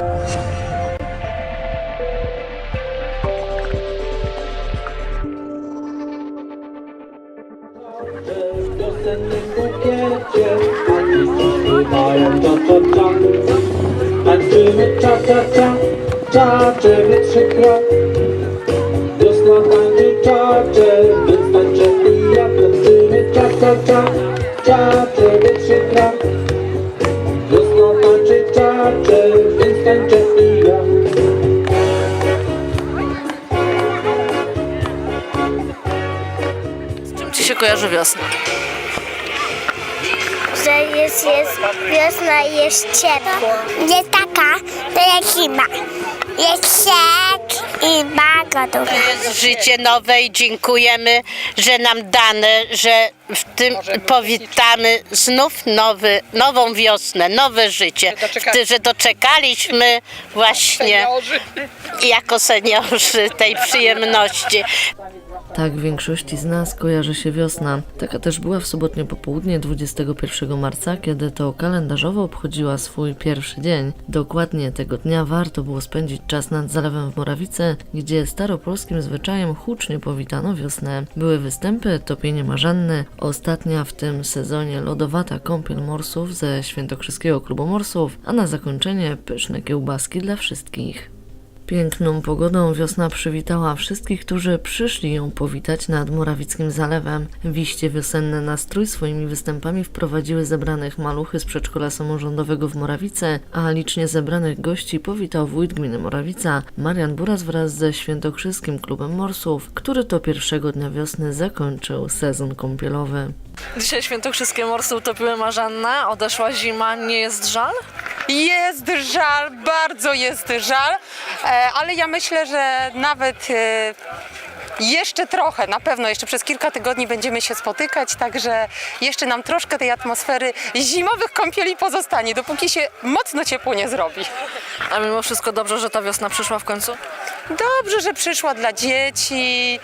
W wiosennym bukiecie Ani mają cza cza cza Tańczymy cza cza cza Czaczymy trzykroć Wiosna się kojarzy wiosna? że jest, jest wiosna i jest ciepło. Nie taka, to jak zima. Jest śnieg i bardzo dużo. jest życie nowe i dziękujemy, że nam dane, że w tym powitamy znów nowy, nową wiosnę, nowe życie, że doczekaliśmy właśnie jako seniorzy tej przyjemności. Tak większości z nas kojarzy się wiosna. Taka też była w sobotnie popołudnie 21 marca, kiedy to kalendarzowo obchodziła swój pierwszy dzień. Dokładnie tego dnia warto było spędzić czas nad zalewem w Morawice, gdzie staropolskim zwyczajem hucznie powitano wiosnę. Były występy, topienie marzanny, ostatnia w tym sezonie lodowata kąpiel morsów ze Świętokrzyskiego Klubu Morsów, a na zakończenie pyszne kiełbaski dla wszystkich. Piękną pogodą wiosna przywitała wszystkich, którzy przyszli ją powitać nad Morawickim Zalewem. Wiście wiosenne nastrój swoimi występami wprowadziły zebranych maluchy z przedszkola samorządowego w Morawice, a licznie zebranych gości powitał wójt gminy Morawica, Marian Buras wraz ze Świętokrzyskim Klubem Morsów, który to pierwszego dnia wiosny zakończył sezon kąpielowy. Dzisiaj świętokrzyskie morsy utopiły Marzannę, odeszła zima, nie jest żal? Jest żal, bardzo jest żal, e, ale ja myślę, że nawet e, jeszcze trochę, na pewno jeszcze przez kilka tygodni będziemy się spotykać, także jeszcze nam troszkę tej atmosfery zimowych kąpieli pozostanie, dopóki się mocno ciepło nie zrobi. A mimo wszystko dobrze, że ta wiosna przyszła w końcu? Dobrze, że przyszła dla dzieci,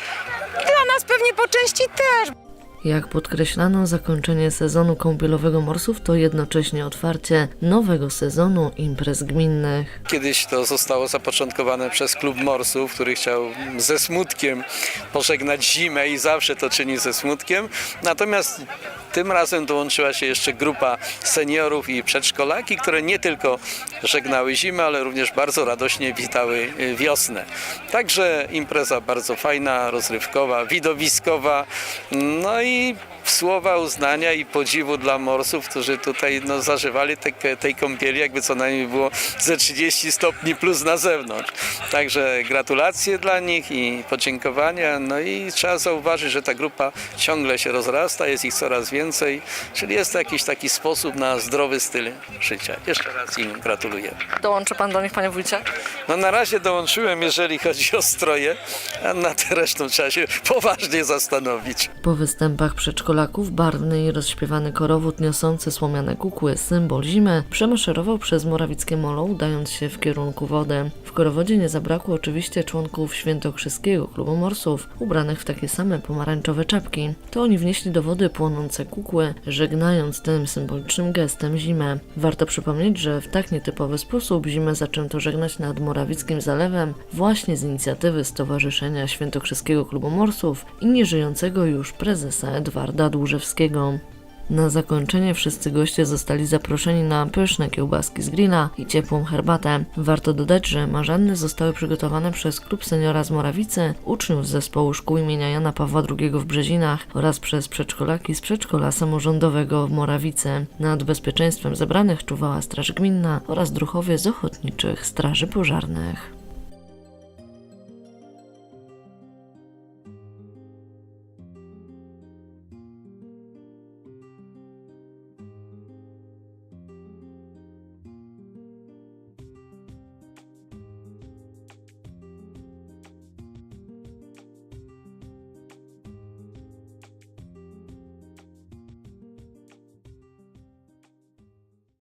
dla nas pewnie po części też, Jak podkreślano, zakończenie sezonu kąpielowego morsów to jednocześnie otwarcie nowego sezonu imprez gminnych. Kiedyś to zostało zapoczątkowane przez Klub Morsów, który chciał ze smutkiem pożegnać zimę i zawsze to czyni ze smutkiem. Natomiast tym razem dołączyła się jeszcze grupa seniorów i przedszkolaki, które nie tylko żegnały zimę, ale również bardzo radośnie witały wiosnę. Także impreza bardzo fajna, rozrywkowa, widowiskowa. No i Steve. Słowa uznania i podziwu dla morsów, którzy tutaj no, zażywali te, tej kąpieli, jakby co najmniej było ze 30 stopni plus na zewnątrz. Także gratulacje dla nich i podziękowania. No i trzeba zauważyć, że ta grupa ciągle się rozrasta, jest ich coraz więcej, czyli jest to jakiś taki sposób na zdrowy styl życia. Jeszcze raz im gratuluję. Dołączy pan do nich, panie wójcie? No na razie dołączyłem, jeżeli chodzi o stroje, a nad resztą trzeba się poważnie zastanowić. Po występach przedszkolaków barwny i rozśpiewany korowód niosący słomiane kukły, symbol zimy, przemaszerował przez morawickie molo, udając się w kierunku wody. W korowodzie nie zabrakło oczywiście członków Świętokrzyskiego Klubu Morsów, ubranych w takie same pomarańczowe czapki. To oni wnieśli do wody płonące kukły, żegnając tym symbolicznym gestem zimę. Warto przypomnieć, że w tak nietypowy sposób zimę zaczęto żegnać nad Morawickim Zalewem właśnie z inicjatywy Stowarzyszenia Świętokrzyskiego Klubu Morsów i nieżyjącego już prezesa Edwarda Dłużewskiego. Na zakończenie wszyscy goście zostali zaproszeni na pyszne kiełbaski z grilla i ciepłą herbatę. Warto dodać, że marzanny zostały przygotowane przez Klub Seniora z Morawicy, uczniów z zespołu szkół imienia Jana Pawła II w Brzezinach oraz przez przedszkolaki z przedszkola samorządowego w Morawicy. Nad bezpieczeństwem zebranych czuwała Straż Gminna oraz druhowie z ochotniczych straży pożarnych.